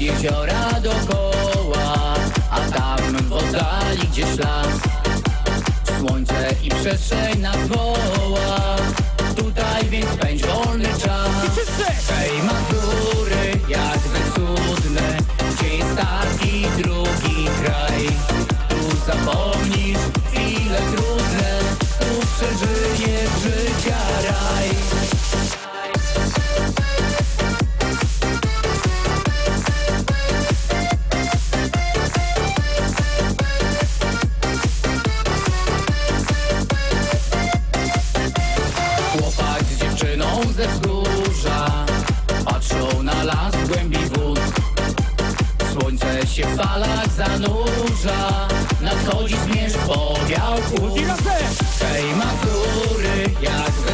jeziora dokoła A tam w oddali gdzieś las. Słońce i przestrzeń nas woła. Tutaj więc spędź wolny czas. Hej Mazury, jakże cudne. Gdzie jest taki drugi kraj. Tu zapomnisz chwile trudne. Tu przeżyjesz życia raj las w głębi wód. Słońce się w falach zanurza Nadchodzi zmierzch powiał chłód Hej Mazury, jakże cudne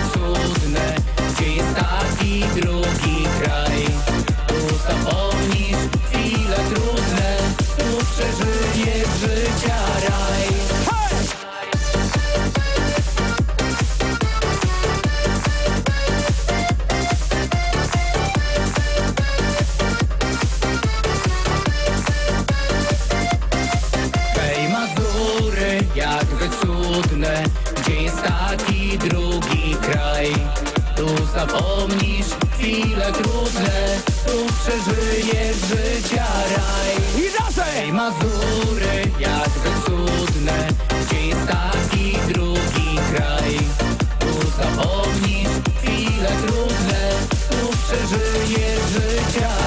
Jakże cudne Gdzie jest taki drugi kraj. Tu zapomnisz chwile trudne Tu przeżyjesz życia raj. I! Hej Mazury, jakże cudne Gdzie jest taki drugi kraj. Tu zapomnisz chwile trudne Tu przeżyjesz życia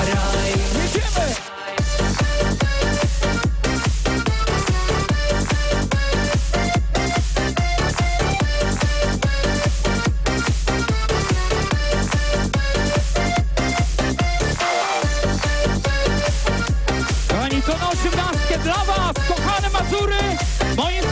Azure. Bayın